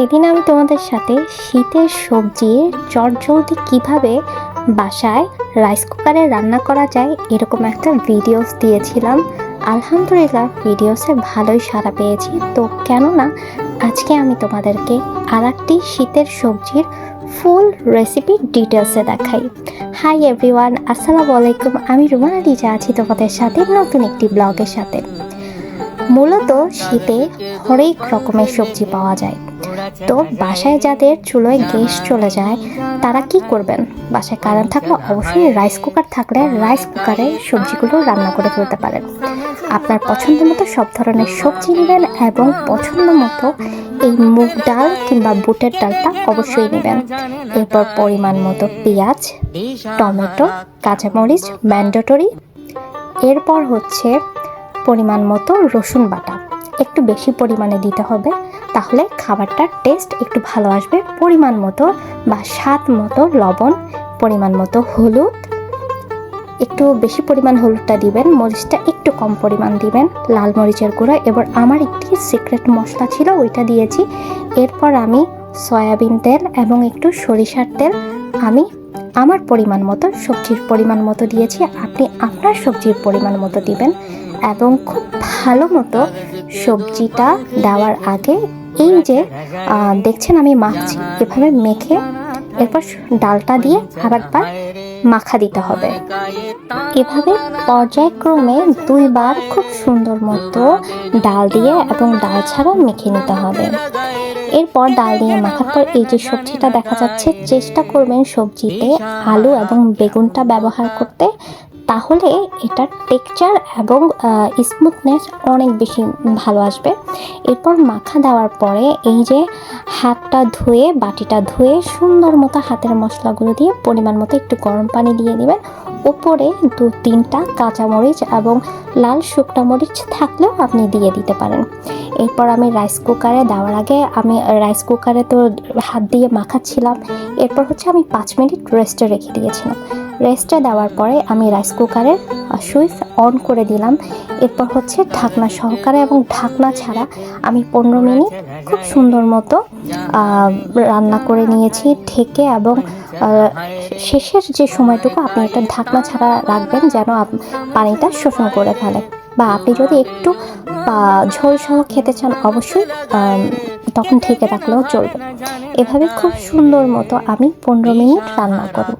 সেদিন আমি তোমাদের সাথে শীতের সবজির চটজলদি কীভাবে বাসায় রাইস কুকারে রান্না করা যায় এরকম একটা ভিডিওস দিয়েছিলাম। আলহামদুলিল্লাহ ভিডিওসে ভালোই সাড়া পেয়েছি। তো কেননা আজকে আমি তোমাদেরকে আর একটি শীতের সবজির ফুল রেসিপি ডিটেলসে দেখাই। হাই এভরিওয়ান আসসালামু আলাইকুম। আমি রুমানা লিজা আছি তোমাদের সাথে নতুন একটি ব্লগের সাথে। মূলত শীতে হরেক রকমের সবজি পাওয়া যায়। তো বাসায় যাদের চুলোয় গ্যাস চলে যায়, তারা কি করবেন? বাসায় কারেন্ট থাকলে অবশ্যই রাইস কুকার থাকলে রাইস কুকারে সবজিগুলো রান্না করে ফেলতে পারেন। আপনার পছন্দ মতো সব ধরনের সবজি নেবেন এবং পছন্দ মতো এই মুগ ডাল কিংবা বুটের ডালটা অবশ্যই নেবেন। এরপর পরিমাণ মতো পেঁয়াজ, টমেটো, কাঁচামরিচ ম্যান্ডেটরি এরপর হচ্ছে পরিমাণ মতো রসুন বাটা। একটু বেশি পরিমাণে দিতে হবে, তাহলে খাবারটার টেস্ট একটু ভালো আসবে। পরিমাণ মতো বা স্বাদ মতো লবণ, পরিমাণ মতো হলুদ। একটু বেশি পরিমাণ হলুদটা দিবেন, মরিচটা একটু কম পরিমাণ দিবেন, লাল মরিচের গুঁড়ো। এবার আমার একটি সিক্রেট মশলা ছিল, ওইটা দিয়েছি। এরপর আমি সয়াবিন তেল এবং একটু সরিষার তেল। আমি আমার পরিমাণ মতো, সবজির পরিমাণ মতো দিয়েছি। আপনি আপনার সবজির পরিমাণ মতো দিবেন। এবং খুব ভালো মতো সবজিটা দেওয়ার আগে এই যে দেখছেন আমি মাখছি। এভাবে মেখে এরপর ডালটা দিয়ে আরেকবার মাখা দিতে হবে। এভাবে পর্যায়ক্রমে দুইবার খুব সুন্দর মতো ডাল দিয়ে এবং ডাল ছাড়া মেখে নিতে হবে। এরপর ডাল দিয়ে মাখার পর এই যে সবজিটা দেখা যাচ্ছে, চেষ্টা করবেন সবজিতে আলু এবং বেগুনটা ব্যবহার করতে। তাহলে এটার টেক্সচার এবং স্মুথনেস অনেক বেশি ভালো আসবে। এরপর মাখা দেওয়ার পরে এই যে হাতটা ধুয়ে, বাটিটা ধুয়ে সুন্দর মতো হাতের মশলাগুলো দিয়ে পরিমাণ মতো একটু গরম পানি দিয়ে দিবেন। ওপরে দু তিনটা কাঁচামরিচ এবং লাল শুকনা মরিচ থাকলেও আপনি দিয়ে দিতে পারেন। এরপর আমি রাইস কুকারে দেওয়ার আগে আমি রাইস কুকারে তো হাত দিয়ে মাখাচ্ছিলাম। এরপর হচ্ছে আমি পাঁচ মিনিট রেস্টে রেখে দিয়েছিলাম। রেস্টে দেওয়ার পরে আমি রাইস কুকারের সুইচ অন করে দিলাম। এরপর হচ্ছে ঢাকনা সহকারে এবং ঢাকনা ছাড়া আমি পনেরো মিনিট খুব সুন্দর মতো রান্না করে নিয়েছি। ঢেকে এবং শেষের যে সময়টুকু আপনি একটা ঢাকনা ছাড়া রাখবেন যেন পানিটা শোষণ করে ফেলে। বা আপনি যদি একটু ঝোল সহ খেতে চান অবশ্যই তখন ঢেকে রাখলেও চলবে। এভাবে খুব সুন্দর মতো আমি পনেরো মিনিট রান্না করব।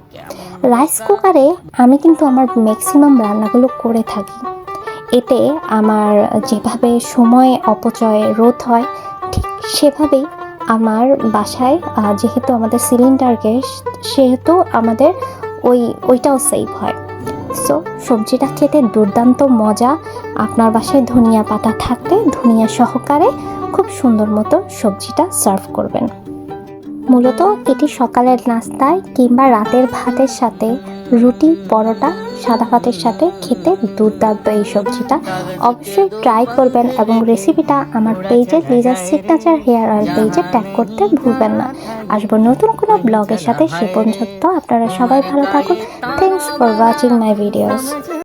রাইস কুকারে আমি কিন্তু আমার ম্যাক্সিমাম রান্নাগুলো করে থাকি। এতে আমার যেভাবে সময় অপচয় রোধ হয়, ঠিক সেভাবেই আমার বাসায় যেহেতু আমাদের সিলিন্ডার গ্যাস সেহেতু আমাদের ওই, ওইটাও সেভ হয়। সো সবজিটা খেতে দুর্দান্ত মজা। আপনার বাসায় ধনিয়া পাতা থাকলে ধনিয়া সহকারে খুব সুন্দর মতো সবজিটা সার্ভ করবেন। মূলত এটি সকালের নাস্তায় কিংবা রাতের ভাতের সাথে, রুটি, পরোটা, সাদা ভাতের সাথে খেতে দুর্দান্ত এই সবজিটা। অবশ্যই ট্রাই করবেন এবং রেসিপিটা আমার পেজে লিজার সিগনেচার হেয়ার অয়েল পেজে ট্যাগ করতে ভুলবেন না। আসব নতুন কোনো ব্লগের সাথে, সে পর্যন্ত আপনারা সবাই ভালো থাকুন। Thanks for watching my videos